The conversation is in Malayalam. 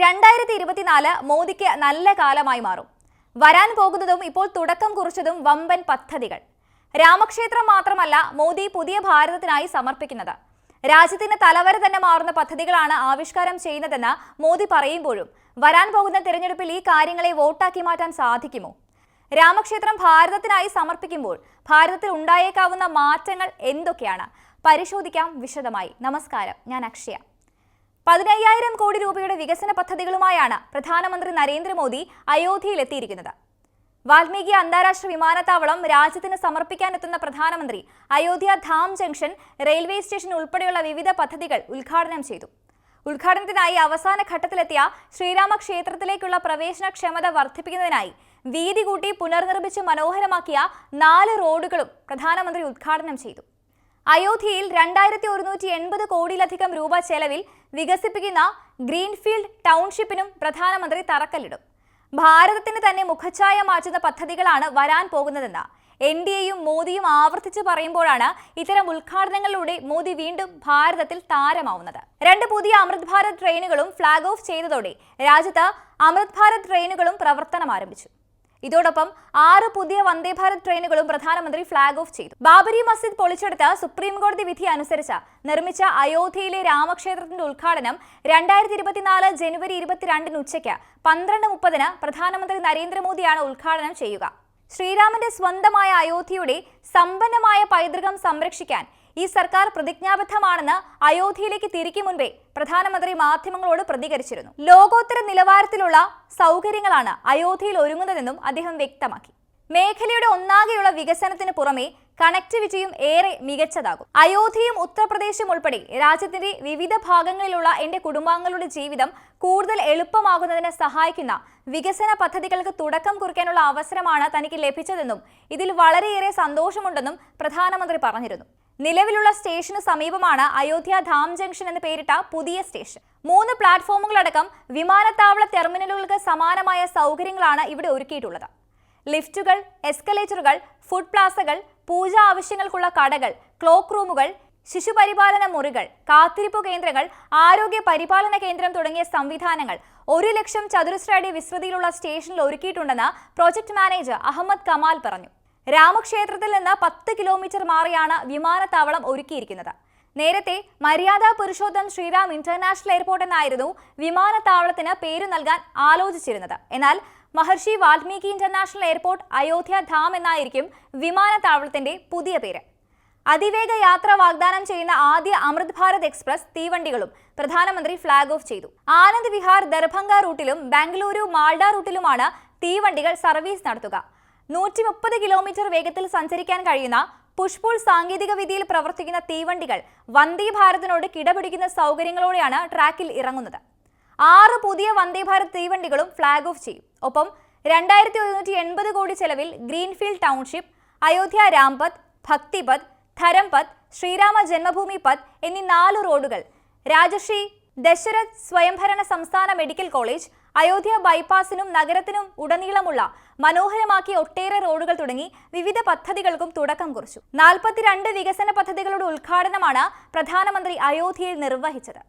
രണ്ടായിരത്തി ഇരുപത്തിനാല് മോദിക്ക് നല്ല കാലമായി മാറും. വരാൻ പോകുന്നതും ഇപ്പോൾ തുടക്കം കുറിച്ചതും വമ്പൻ പദ്ധതികൾ. രാമക്ഷേത്രം മാത്രമല്ല മോദി പുതിയ ഭാരതത്തിനായി സമർപ്പിക്കുന്നത്. രാജ്യത്തിന് തലവരെ തന്നെ മാറുന്ന പദ്ധതികളാണ് ആവിഷ്കാരം ചെയ്യുന്നതെന്ന് മോദി പറയുമ്പോഴും വരാൻ പോകുന്ന തിരഞ്ഞെടുപ്പിൽ ഈ കാര്യങ്ങളെ വോട്ടാക്കി മാറ്റാൻ സാധിക്കുമോ? രാമക്ഷേത്രം ഭാരതത്തിനായി സമർപ്പിക്കുമ്പോൾ ഭാരതത്തിൽ ഉണ്ടായേക്കാവുന്ന മാറ്റങ്ങൾ എന്തൊക്കെയാണ്? പരിശോധിക്കാം വിശദമായി. നമസ്കാരം. ഞാൻ അക്ഷയ. പതിനയ്യായിരം കോടി രൂപയുടെ വികസന പദ്ധതികളുമായാണ് പ്രധാനമന്ത്രി നരേന്ദ്രമോദി അയോധ്യയിലെത്തിയിരിക്കുന്നത്. വാൽമീകി അന്താരാഷ്ട്ര വിമാനത്താവളം രാജ്യത്തിന് സമർപ്പിക്കാനെത്തുന്ന പ്രധാനമന്ത്രി Ayodhya Dham junction railway station ഉൾപ്പെടെയുള്ള വിവിധ പദ്ധതികൾ ഉദ്ഘാടനം ചെയ്തു. ഉദ്ഘാടനത്തിനായി അവസാന ഘട്ടത്തിലെത്തിയ ശ്രീരാമ ക്ഷേത്രത്തിലേക്കുള്ള പ്രവേശന ക്ഷമത വർദ്ധിപ്പിക്കുന്നതിനായി വീതി കൂട്ടി പുനർനിർമ്മിച്ച് മനോഹരമാക്കിയ നാല് റോഡുകളും പ്രധാനമന്ത്രി ഉദ്ഘാടനം ചെയ്തു. അയോധ്യയിൽ രണ്ടായിരത്തി ഒരുന്നൂറ്റി എൺപത് കോടിയിലധികം രൂപ ചെലവിൽ വികസിപ്പിക്കുന്ന ഗ്രീൻഫീൽഡ് ടൗൺഷിപ്പിനും പ്രധാനമന്ത്രി തറക്കല്ലിടും. ഭാരതത്തിന് തന്നെ മുഖച്ഛായ മാറ്റുന്ന പദ്ധതികളാണ് വരാൻ പോകുന്നതെന്ന് എൻ ഡി എയും മോദിയും ആവർത്തിച്ച് പറയുമ്പോഴാണ് ഇത്തരം ഉദ്ഘാടനങ്ങളിലൂടെ മോദി വീണ്ടും ഭാരതത്തിൽ താരമാവുന്നത്. രണ്ട് പുതിയ അമൃത് ഭാരത് ട്രെയിനുകളും ഫ്ളാഗ് ഓഫ് ചെയ്തതോടെ രാജ്യത്ത് അമൃത് ഭാരത് ട്രെയിനുകളും പ്രവർത്തനം ആരംഭിച്ചു. ഇതോടൊപ്പം ആറ് പുതിയ വന്ദേ ഭാരത് ട്രെയിനുകളും പ്രധാനമന്ത്രി ഫ്ളാഗ് ഓഫ് ചെയ്തു. ബാബരി മസ്ജിദ് പൊളിച്ചെടുത്ത സുപ്രീം കോടതി വിധി അനുസരിച്ച് നിർമ്മിച്ച അയോധ്യയിലെ രാമക്ഷേത്രത്തിന്റെ ഉദ്ഘാടനം രണ്ടായിരത്തി ഇരുപത്തിനാല് ജനുവരി ഇരുപത്തിരണ്ടിന് ഉച്ചയ്ക്ക് പന്ത്രണ്ട് മുപ്പതിന് പ്രധാനമന്ത്രി നരേന്ദ്രമോദിയാണ് ഉദ്ഘാടനം ചെയ്യുക. ശ്രീരാമന്റെ സ്വന്തമായ അയോധ്യയുടെ സമ്പന്നമായ പൈതൃകം സംരക്ഷിക്കാൻ ഈ സർക്കാർ പ്രതിജ്ഞാബദ്ധമാണെന്ന് അയോധ്യയിലേക്ക് തിരിക്കും മുൻപേ പ്രധാനമന്ത്രി മാധ്യമങ്ങളോട് പ്രതികരിച്ചിരുന്നു. ലോകോത്തര നിലവാരത്തിലുള്ള സൗകര്യങ്ങളാണ് അയോധ്യയിൽ ഒരുങ്ങുന്നതെന്നും അദ്ദേഹം വ്യക്തമാക്കി. മേഖലയുടെ ഒന്നാകെയുള്ള വികസനത്തിന് പുറമെ കണക്ടിവിറ്റിയും ഏറെ മികച്ചതാകും. അയോധ്യയും ഉത്തർപ്രദേശും ഉൾപ്പെടെ രാജ്യത്തിന്റെ വിവിധ ഭാഗങ്ങളിലുള്ള എന്റെ കുടുംബാംഗങ്ങളുടെ ജീവിതം കൂടുതൽ എളുപ്പമാകുന്നതിന് സഹായിക്കുന്ന വികസന പദ്ധതികൾക്ക് തുടക്കം കുറിക്കാനുള്ള അവസരമാണ് തനിക്ക് ലഭിച്ചതെന്നും ഇതിൽ വളരെയേറെ സന്തോഷമുണ്ടെന്നും പ്രധാനമന്ത്രി പറഞ്ഞിരുന്നു. നിലവിലുള്ള സ്റ്റേഷന് സമീപമാണ് അയോധ്യ ധാം ജംഗ്ഷൻ എന്ന് പേരിട്ട പുതിയ സ്റ്റേഷൻ. മൂന്ന് പ്ലാറ്റ്ഫോമുകളടക്കം വിമാനത്താവള ടെർമിനലുകൾക്ക് സമാനമായ സൗകര്യങ്ങളാണ് ഇവിടെ ഒരുക്കിയിട്ടുള്ളത്. ലിഫ്റ്റുകൾ എസ്കലേറ്ററുകൾ ഫുഡ് പ്ലാസകൾ പൂജാ ആവശ്യങ്ങൾക്കുള്ള കടകൾ ക്ലോക്ക് റൂമുകൾ ശിശുപരിപാലന മുറികൾ കാത്തിരിപ്പ് കേന്ദ്രങ്ങൾ ആരോഗ്യ പരിപാലന കേന്ദ്രം തുടങ്ങിയ സംവിധാനങ്ങൾ ഒരു ലക്ഷം ചതുരശ്ര അടി വിസ്തൃതിയിലുള്ള സ്റ്റേഷനിൽ ഒരുക്കിയിട്ടുണ്ടെന്ന് പ്രോജക്ട് മാനേജർ അഹമ്മദ് കമാൽ പറഞ്ഞു. രാമക്ഷേത്രത്തിൽ നിന്ന് പത്ത് കിലോമീറ്റർ മാറിയാണ് വിമാനത്താവളം ഒരുക്കിയിരിക്കുന്നത്. നേരത്തെ മര്യാദ പുരുഷോത്തം ശ്രീറാം ഇന്റർനാഷണൽ എയർപോർട്ട് എന്നായിരുന്നു വിമാനത്താവളത്തിന് പേരു നൽകാൻ ആലോചിച്ചിരുന്നത്. എന്നാൽ മഹർഷി വാൽമീകി ഇന്റർനാഷണൽ എയർപോർട്ട് അയോധ്യ ധാം എന്നായിരിക്കും വിമാനത്താവളത്തിന്റെ പുതിയ പേര്. അതിവേഗ യാത്ര വാഗ്ദാനം ചെയ്യുന്ന ആദ്യ അമൃത് ഭാരത് എക്സ്പ്രസ് തീവണ്ടികളും പ്രധാനമന്ത്രി ഫ്ളാഗ് ഓഫ് ചെയ്തു. ആനന്ദ് വിഹാർ ദർഭംഗ റൂട്ടിലും ബാംഗ്ലൂരു മാൾഡ റൂട്ടിലുമാണ് തീവണ്ടികൾ സർവീസ് നടത്തുക. നൂറ്റി മുപ്പത് കിലോമീറ്റർ വേഗത്തിൽ സഞ്ചരിക്കാൻ കഴിയുന്ന പുഷ്പുൾ സാങ്കേതിക വിദ്യയിൽ പ്രവർത്തിക്കുന്ന തീവണ്ടികൾ വന്ദേ ഭാരതിനോട് കിടപിടിക്കുന്ന സൗകര്യങ്ങളോടെയാണ് ട്രാക്കിൽ ഇറങ്ങുന്നത്. ആറ് പുതിയ വന്ദേ ഭാരത് തീവണ്ടികളും ഫ്ളാഗ് ഓഫ് ചെയ്യും. ഒപ്പം രണ്ടായിരത്തി ഒരുന്നൂറ്റി എൺപത് കോടി ചെലവിൽ ഗ്രീൻഫീൽഡ് ടൗൺഷിപ്പ് അയോധ്യ രാംപത് ഭക്തിപത് ധരംപത് ശ്രീരാമ ജന്മഭൂമി പത് എന്നീ നാല് റോഡുകൾ രാജശ്രീ ദശരഥ് സ്വയംഭരണ സംസ്ഥാന മെഡിക്കൽ കോളേജ് അയോധ്യ ബൈപ്പാസിനും നഗരത്തിനും ഉടനീളമുള്ള മനോഹരമാക്കിയ ഒട്ടേറെ റോഡുകൾ തുടങ്ങി വിവിധ പദ്ധതികൾക്കും തുടക്കം കുറിച്ചു. നാൽപ്പത്തിരണ്ട് വികസന പദ്ധതികളുടെ ഉദ്ഘാടനമാണ് പ്രധാനമന്ത്രി അയോധ്യയിൽ നിർവഹിച്ചത്.